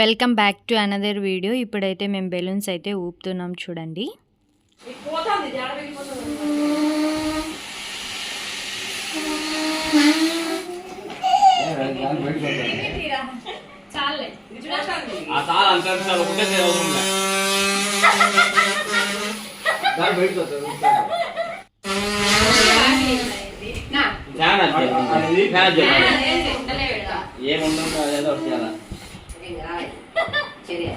Welcome back to another video. ఇప్పుడైతే మేము balloons అయితే ఊపుతున్నాం చూడండి. ఏముంటుందో చేయాలి. చర్య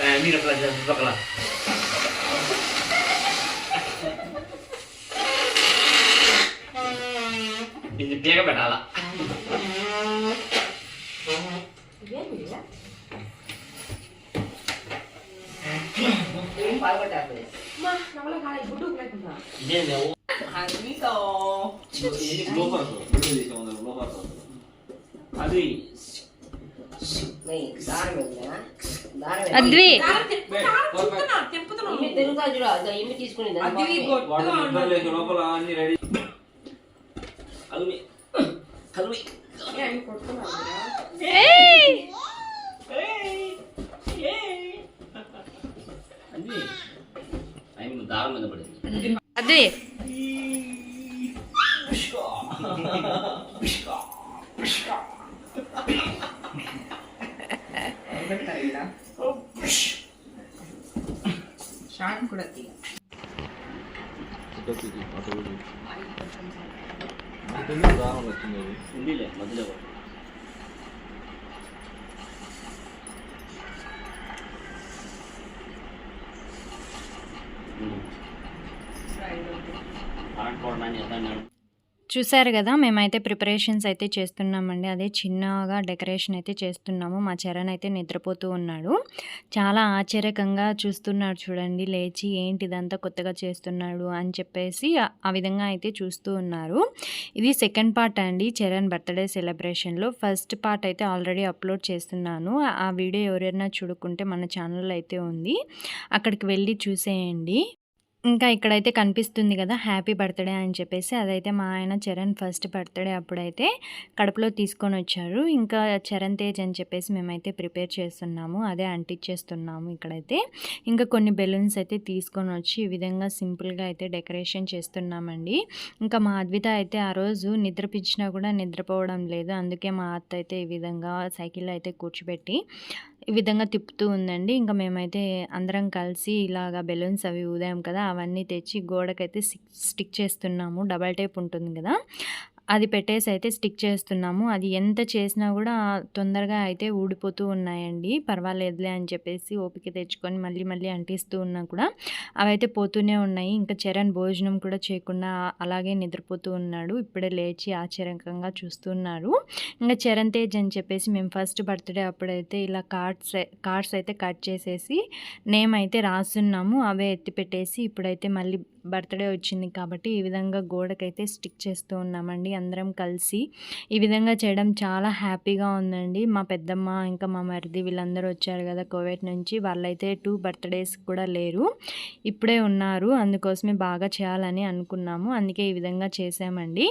ఆ, మీరు ఎట్లా చేస్తారు పక్కల ఇది పీక పెట్టాలా ఏం బాగుపడ్డారు మా నవల కాదు గుడ్డు లేకుండా ఇదేంది? అది అద్వి వాటర్ నిద్ర లేచి లోపల అన్ని రెడీ కలువి కలువి అది ఆయన దారం మీద పడింది అద్వి షార్ట్ కూడా తీయ ఇది, అటు ఇది. అంతేనా దారం వచ్చింది అది. ఉండిలే మధ్యలో పడి. ఉమ్. కరెంట్ పోవడం అని చేద్దాం చూసారు కదా మేమైతే ప్రిపరేషన్స్ అయితే చేస్తున్నామండి. అదే చిన్నగా డెకరేషన్ అయితే చేస్తున్నాము. మా చరణ్ అయితే నిద్రపోతూ ఉన్నాడు. చాలా ఆశ్చర్యకంగా చూస్తున్నాడు చూడండి లేచి ఏంటి ఇదంతా కొత్తగా చేస్తున్నాడు అని చెప్పేసి ఆ- విధంగా అయితే చూస్తూ ఉన్నారు. ఇది సెకండ్ పార్ట్ అండి చరణ్ బర్త్డే సెలబ్రేషన్లో. ఫస్ట్ పార్ట్ అయితే ఆల్రెడీ అప్లోడ్ చేస్తున్నాను. ఆ- వీడియో ఎవరైనా చూడుకుంటే మన ఛానల్ అయితే ఉంది. అక్కడికి వెళ్ళి చూసేయండి. ఇంకా ఇక్కడైతే కనిపిస్తుంది కదా హ్యాపీ బర్త్డే అని చెప్పేసి. అదైతే మా ఆయన చరణ్ ఫస్ట్ బర్త్డే అప్పుడైతే కడుపులో తీసుకొని వచ్చారు. ఇంకా చరణ్ తేజ్ అని చెప్పేసి మేమైతే ప్రిపేర్ చేస్తున్నాము. అదే అంటించేస్తున్నాము ఇక్కడైతే. ఇంకా కొన్ని బెలూన్స్ అయితే తీసుకొని వచ్చి ఈ విధంగా సింపుల్గా అయితే డెకరేషన్ చేస్తున్నామండి. ఇంకా మా అద్విత అయితే ఆ రోజు నిద్రపించినా కూడా నిద్రపోవడం లేదు. అందుకే మా అత్త అయితే ఈ విధంగా సైకిల్లో అయితే కూర్చోబెట్టి ఈ విధంగా తిప్పుతూ ఉందండి. ఇంకా మేమైతే అందరం కలిసి ఇలాగా బెలూన్స్ అవి ఊదాం కదా అవన్నీ తెచ్చి గోడకైతే స్టిక్ చేస్తున్నాము. డబల్ టేప్ ఉంటుంది కదా. అది పెట్టేసి అయితే స్టిక్ చేస్తున్నాము. అది ఎంత చేసినా కూడా తొందరగా అయితే ఊడిపోతూ ఉన్నాయండి. పర్వాలేదులే అని చెప్పేసి ఓపిక తెచ్చుకొని మళ్ళీ మళ్ళీ అంటిస్తూ ఉన్నా కూడా అవైతే పోతూనే ఉన్నాయి. ఇంకా చరణ్ భోజనం కూడా చేయకుండా అలాగే నిద్రపోతూ ఉన్నాడు. ఇప్పుడే లేచి ఆశ్చర్యకంగా చూస్తున్నారు ఇంకా చరణ్ తేజ్ అని చెప్పేసి మేము ఫస్ట్ బర్త్డే అప్పుడైతే ఇలా కార్డ్స్ కార్డ్స్ అయితే కట్ చేసేసి నేమ్ అయితే రాస్తున్నాము అవే ఎత్తి పెట్టేసి ఇప్పుడైతే మళ్ళీ బర్త్డే వచ్చింది కాబట్టి ఈ విధంగా గోడకైతే స్టిక్ చేస్తూ ఉన్నామండి అందరం కలిసి. ఈ విధంగా చేయడం చాలా హ్యాపీగా ఉందండి. మా పెద్దమ్మ ఇంకా మా మరిది వీళ్ళందరూ వచ్చారు కదా కోవిడ్ నుంచి. వాళ్ళైతే టూ బర్త్డేస్ కూడా లేరు. ఇప్పుడే ఉన్నారు. అందుకోసమే బాగా చేయాలని అనుకున్నాము. అందుకే ఈ విధంగా చేసామండి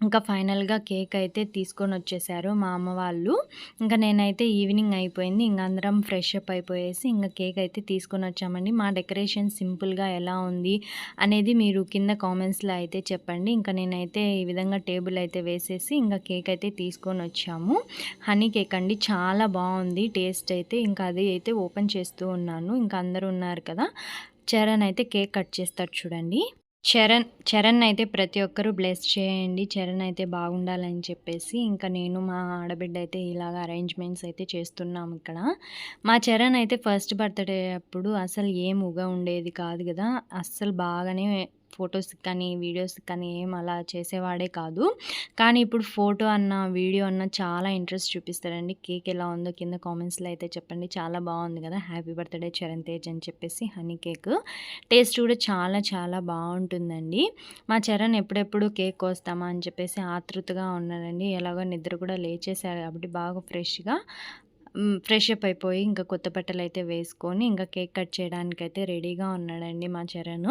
ఇంకా ఫైనల్గా కేక్ అయితే తీసుకొని వచ్చేసారు మా అమ్మ వాళ్ళు. ఇంకా నేనైతే ఈవినింగ్ అయిపోయింది. ఇంకా అందరం ఫ్రెష్ అప్ అయిపోయేసి ఇంకా కేక్ అయితే తీసుకొని వచ్చామండి మా డెకరేషన్ సింపుల్గా ఎలా ఉంది అనేది మీరు కింద కామెంట్స్లో అయితే చెప్పండి. ఇంకా నేనైతే ఈ విధంగా టేబుల్ అయితే వేసేసి ఇంకా కేక్ అయితే తీసుకొని వచ్చాము హనీ కేక్ అండి. చాలా బాగుంది. టేస్ట్ అయితే ఇంకా అది అయితే ఓపెన్ చేస్తూ ఉన్నాను. ఇంకా అందరూ ఉన్నారు కదా. చరణ్ అయితే కేక్ కట్ చేస్తారు చూడండి. చరణ్ చరణ్ అయితే ప్రతి ఒక్కరూ బ్లెస్ చేయండి చరణ్ అయితే బాగుండాలని చెప్పేసి ఇంకా నేను మా ఆడబిడ్డ అయితే ఇలాగ అరేంజ్మెంట్స్ అయితే చేస్తున్నాం ఇక్కడ. మా చరణ్ అయితే ఫస్ట్ బర్త్డే అప్పుడు అసలు ఏం ఉగ ఉండేది కాదు కదా అస్సలు బాగానే ఫొటోస్ కానీ వీడియోస్ కానీ ఏం అలా చేసేవాడే కాదు. కానీ ఇప్పుడు ఫోటో అన్న వీడియో అన్న చాలా ఇంట్రెస్ట్ చూపిస్తారండి. కేక్ ఎలా ఉందో కింద కామెంట్స్లో అయితే చెప్పండి. చాలా బాగుంది కదా. హ్యాపీ బర్త్డే చరణ్ తేజ్ అని చెప్పేసి హనీ కేక్. టేస్ట్ కూడా చాలా చాలా బాగుంటుందండి. మా చరణ్ ఎప్పుడెప్పుడు కేక్ కోస్తామా అని చెప్పేసి ఆతృతగా ఉన్నాడండి ఎలాగో నిద్ర కూడా లేచేశారు కాబట్టి బాగా ఫ్రెష్గా ఫ్రెష్ అప్ అయిపోయి ఇంకా కొత్త బట్టలు అయితే వేసుకొని ఇంకా కేక్ కట్ చేయడానికైతే రెడీగా ఉన్నాడండి మా చరణ్.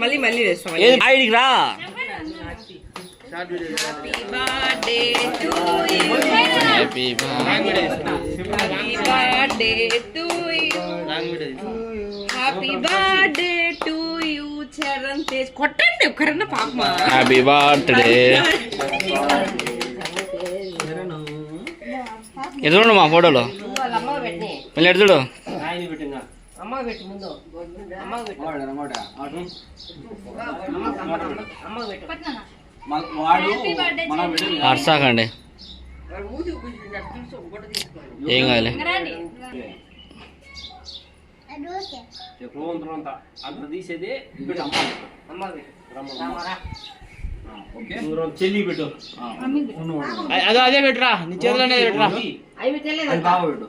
మళ్ళీ మళ్ళీ వేస్తాం ఏది ఆయనకి రా happy birthday to you happy birthday to you Charan Tej కొట్టండి ఒక్కరన్నా పాపమా హ్యాపీ బర్త్డే. మా ఫోటోలో. మళ్ళీ ఎడుతుడు ఆయన పెట్టిందా? అమ్మ పెట్టి ముందు. అమ్మ పెట్టు. వాడు అన్నమాట అటు. అమ్మ పెట్టు. మన- వాడు మనం పెట్టింది. అర్సాకండి. ఏం తీసేది చెల్లి పెట్టు. ఉండు. అదే అదే పెట్టరా. నీ చేతిలోనే పెట్టరా. పెట్టు ఆ, అట్లా. డాడీకి పెట్టు ఓకే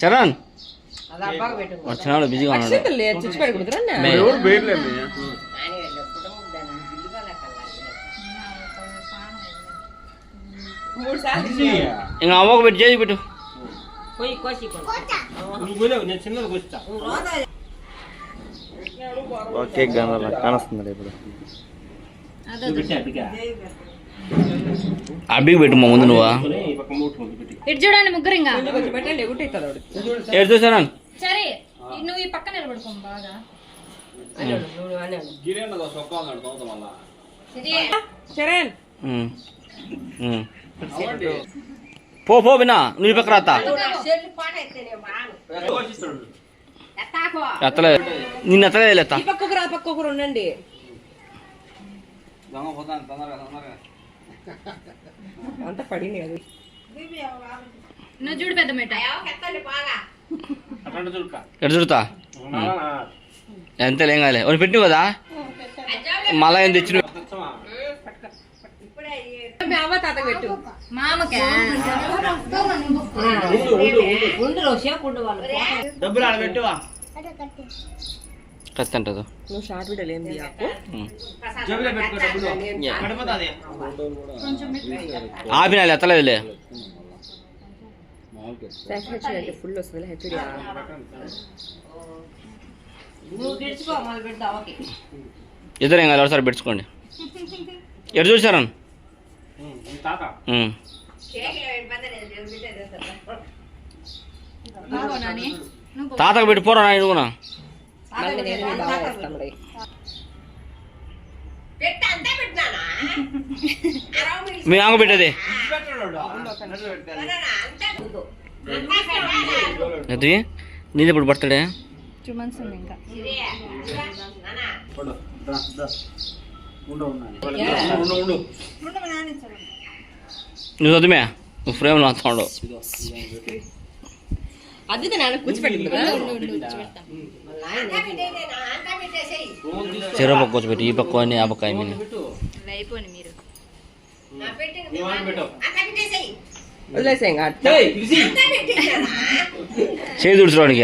చరణ్ అది అబ్బాకి పెట్టు వచ్చినాడు బిజీగా ఉన్నాడు అక్షంతలు చిచ్చి పెట్టుకుంటారా అబ్బికి పెట్టు మా ముందు నువ్వా. ఇటు చూడండి ముగ్గురు ఇంకా ఎటు చూసాను? సరే నువ్వు ఈ పక్క నిలబడుకో బాగా. చరణ్. పో పో బినా నువ్వు పక్క రాతా. ఎత్తలే. నిన్ను ఎత్తలే ఎత్తా ఈ పక్కకు రా పక్కకు ఉండండి. దొంగ పోతాను, తొందరగా, తొందరగా. అంతా పడింది అది నువ్వు చూడు పెద్ద మేట అట్లాంటి చూడుక. ఎటు చూడతా నానా, ఎంతలే ఏం కాలే ఒకటి పెట్టిన కదా మళ్ళా ఏం తెచ్చిన తెచ్చమా? మీ అవ్వ తాత పెట్టు మామకే ఉండు, ఉండు, ఉండు. ఉండు సేపు ఉండు వాళ్ళు డబ్బులు ఆడ పెట్టువా అంటదు నువ్వు షార్ట్ వీడియోలు ఏం తీయకు? జేబులో పెట్టుకో డబ్బులు. పడిపోతాది. ఆపినాలి ఎత్తలేదులే. ఫుల్ వస్తుంది హెచ్డి ఇద్దరు ఏం కాదు ఒకసారి పెట్టుకోండి. ఎటు చూసారు? తాతకు పెట్టి పోరా నాయన కూడా మళ్ళీ నేను మీ బాగా వేస్తాం రే మీ ఆమె పెట్టేది అది నీది ఇప్పుడు బర్త్డే టూ మంత్స్ ఉంది ఇంకా. నువ్వు వద్దుమే నువ్వు ఫ్రేమ్లో ఉండవు అది నాన్న కూర్చోపెట్టింది చెరువు పక్క వచ్చి పెట్టి ఈ పక్క అని ఆ పక్క. అయిపోయింది. చేయి తుడుచుకోవడానికి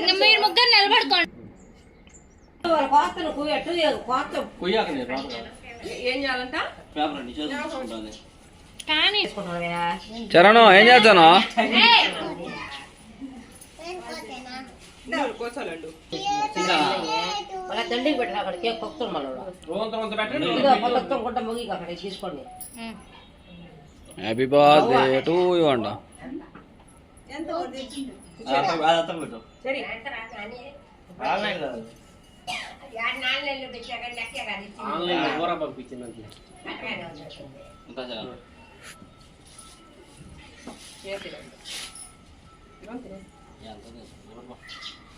ఇంకా మీరు ముగ్గురు నిలబడుకోండి. కోతను కూయట్టు కోత కొయ్యాక నేను రాను కదా. ఏం చేయాలంట పేపర్ నీ చేతిలో తీసుకుంటాను. కానీ చరణ్ ఏం చేస్తాను తింటావా? మళ్ళీ దండికి పెట్టాలి అక్కడ కేక్ కొక్కుతాం మళ్ళీ రోజంతా కొంత పెట్టండి. ఇదో మొత్తం గుంట ముగి అక్కడ తీసుకోండి. హ్యాపీ బర్త్డే టు యూ అంట. అది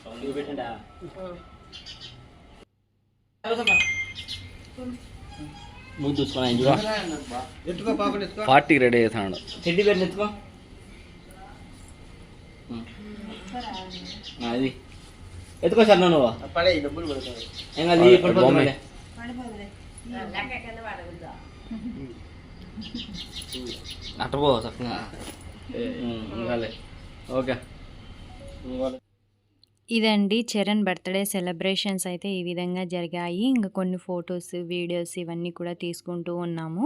అది. సౌండ్కి పెట్టండా? ముందు చూసుకున్నా పార్టీకి రెడీ అవుతున్నాడు చెడ్డి పేరు నెత్తుకో ఆ, ఇది. ఎత్తుకో సార్ నువ్వు పడే డబ్బులు పడుతుంది అట్టపో చక్కగా. ఓకే. ఇదండి చరణ్ బర్త్డే సెలబ్రేషన్స్ అయితే ఈ విధంగా జరిగాయి. ఇంకా కొన్ని ఫొటోస్ వీడియోస్ ఇవన్నీ కూడా తీసుకుంటూ ఉన్నాము.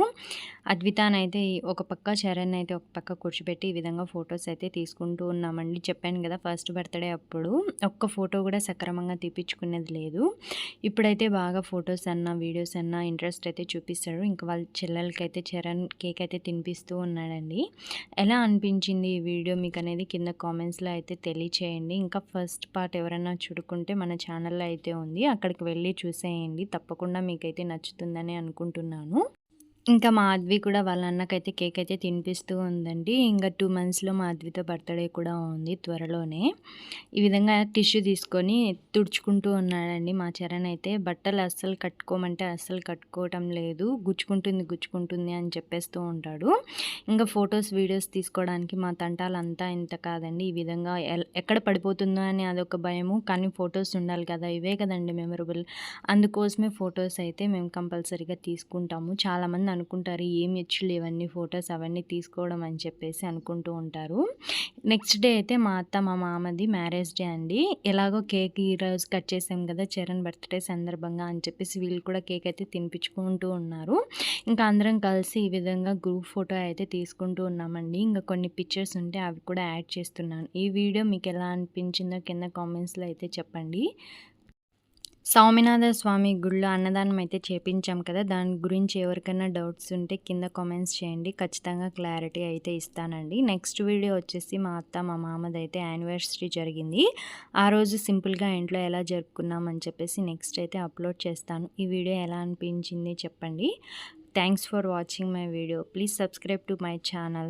అద్వితానైతే అయితే ఒక పక్క చరణ్ అయితే ఒక పక్క కూర్చోబెట్టి ఈ విధంగా ఫొటోస్ అయితే తీసుకుంటూ ఉన్నామండి. చెప్పాను కదా ఫస్ట్ బర్త్డే అప్పుడు ఒక్క ఫోటో కూడా సక్రమంగా తీపించుకునేది లేదు. ఇప్పుడైతే బాగా ఫొటోస్ అన్న వీడియోస్ అన్న ఇంట్రెస్ట్ అయితే చూపిస్తాడు. ఇంకా వాళ్ళ చెల్లెలకైతే చరణ్ కేక్ అయితే తినిపిస్తూ ఉన్నాడండి. ఎలా అనిపించింది ఈ వీడియో మీకు అనేది కింద కామెంట్స్లో అయితే తెలియచేయండి. ఇంకా ఫస్ట్ పార్ట్ ఎవరైనా చూడుకుంటే మన ఛానల్లో అయితే ఉంది. అక్కడికి వెళ్ళి చూసేయండి. తప్పకుండా మీకైతే నచ్చుతుందని అనుకుంటున్నాను. ఇంకా మా కూడా వాళ్ళ అన్నకైతే కేక్ అయితే తినిపిస్తూ ఉందండి. ఇంకా టూ మంత్స్లో మా అద్వితో బర్త్డే కూడా ఉంది త్వరలోనే. ఈ విధంగా టిష్యూ తీసుకొని తుడుచుకుంటూ ఉన్నాడండి మా చరణ్ అయితే. బట్టలు అస్సలు కట్టుకోమంటే అస్సలు కట్టుకోవటం లేదు. గుచ్చుకుంటుంది గుచ్చుకుంటుంది అని చెప్పేస్తూ ఉంటాడు. ఇంకా ఫొటోస్ వీడియోస్ తీసుకోవడానికి మా తంటాలు అంతా ఇంత కాదండి. ఈ విధంగా ఎక్కడ పడిపోతుందో అని అదొక భయము. కానీ ఫొటోస్ ఉండాలి కదా ఇవే కదండి మెమరబుల్. అందుకోసమే ఫొటోస్ అయితే మేము కంపల్సరీగా తీసుకుంటాము. చాలామంది అనుకుంటారు ఏం ఎచ్చులు ఇవన్నీ ఫొటోస్ అవన్నీ తీసుకోవడం అని చెప్పేసి అనుకుంటూ ఉంటారు. నెక్స్ట్ డే అయితే మా అత్త మా మామది మ్యారేజ్ డే అండి. ఎలాగో కేక్ ఈరోజు కట్ చేసాం కదా చరణ్ బర్త్డే సందర్భంగా అని చెప్పేసి వీళ్ళు కూడా కేక్ అయితే తినిపించుకుంటూ ఉన్నారు. ఇంకా అందరం కలిసి ఈ విధంగా గ్రూప్ ఫోటో అయితే తీసుకుంటూ ఉన్నామండి. ఇంకా కొన్ని పిక్చర్స్ ఉంటే అవి కూడా యాడ్ చేస్తున్నాను. ఈ వీడియో మీకు ఎలా అనిపించిందో కింద కామెంట్స్లో అయితే చెప్పండి. స్వామినాథ స్వామి గుళ్ళో అన్నదానం అయితే చేపించాం కదా. దాని గురించి ఎవరికైనా డౌట్స్ ఉంటే కింద కామెంట్స్ చేయండి. ఖచ్చితంగా క్లారిటీ అయితే ఇస్తానండి. నెక్స్ట్ వీడియో వచ్చేసి మా అత్త మా మామది అయితే యానివర్సరీ జరిగింది. ఆ రోజు సింపుల్గా ఇంట్లో ఎలా జరుపుకున్నామని చెప్పేసి నెక్స్ట్ అయితే అప్లోడ్ చేస్తాను. ఈ వీడియో ఎలా అనిపించింది చెప్పండి. Thanks for watching my video. Please subscribe to my channel.